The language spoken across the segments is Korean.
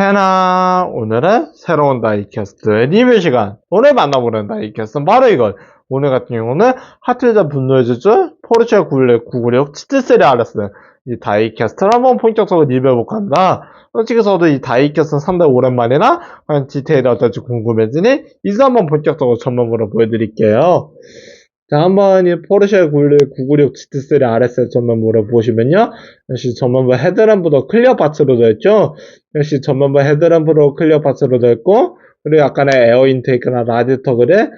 테나 오늘은 새로운 다이캐스트 리뷰 시간. 오늘 만나보는 다이캐스트는 바로 이걸. 오늘 같은 경우는 하트자 분노의 주주 포르쉐 916 996 치트세리 알았어요 이 다이캐스트를 한번 본격적으로 리뷰해볼까 합니다 솔직히 저도 이 다이캐스트는 상당히 오랜만이나? 디테일이 어떨지 궁금해지니? 이제 한번 본격적으로 전면으로 보여드릴게요. 자, 한번 이 포르쉐 996 GT3 RS 전면부를 보시면요. 역시 전면부 헤드램프도 클리어 파츠로 되어 있죠. 역시 전면부 헤드램프로 클리어 파츠로 되어 있고, 그리고 약간의 에어 인테이크나 라디터 그래,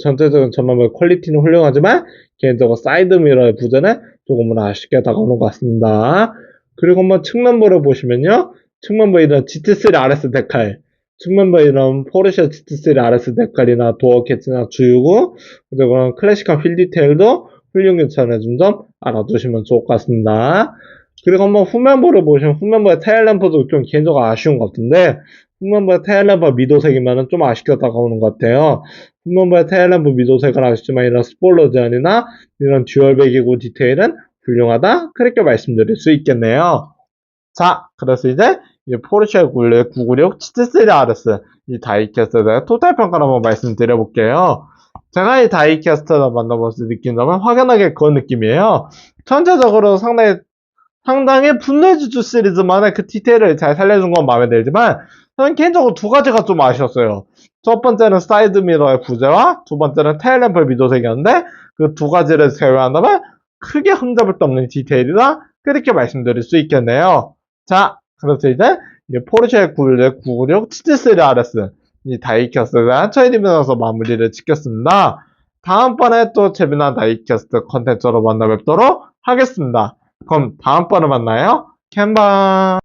전체적인 전면부 퀄리티는 훌륭하지만, 개인적으로 사이드 미러의 부재는 조금은 아쉽게 다가오는 것 같습니다. 그리고 한번 측면부를 보시면요. 측면부에 이런 GT3 RS 데칼, 측면부에 이런 포르쉐 GT3 RS 데칼이나 도어 캐치나 주유구, 그리고 클래식한 휠 디테일도 훌륭 괜찮아진 점 알아두시면 좋을 것 같습니다. 그리고 한번 후면부를 보시면 후면부의 테일램프도 좀 개인적으로 아쉬운 것 같은데 후면부의 테일램프 미도색이면 좀 아쉽게 다가오는 것 같아요. 후면부의 테일램프 미도색은 아쉽지만 이런 스포일러 제한이나 이런 듀얼 배기구 디테일은 훌륭하다 그렇게 말씀드릴 수 있겠네요. 자, 그래서 이제 이 포르쉐 996 GT3 RS 이 다이캐스트에 대해 토탈 평가를 한번 말씀드려볼게요. 제가 이 다이캐스트를 만나보면서 느낀 점은 확연하게 그런 느낌이에요. 전체적으로 상당히 상당히 분노의 주주 시리즈만의 그 디테일을 잘 살려준 건 마음에 들지만 저는 개인적으로 두 가지가 좀 아쉬웠어요. 첫 번째는 사이드 미러의 부재와 두 번째는 테일램프 미도색이었는데 그 두 가지를 제외한다면 크게 흠잡을 데 없는 디테일이다 그렇게 말씀드릴 수 있겠네요. 자, 그래서 이제 이 포르쉐 996 GT3 RS 이 다이캐스트가 저희 리뷰에서 마무리를 짓겠습니다. 다음번에 또 재미난 다이캐스트 컨텐츠로 만나 뵙도록 하겠습니다. 그럼 다음번에 만나요. 캔방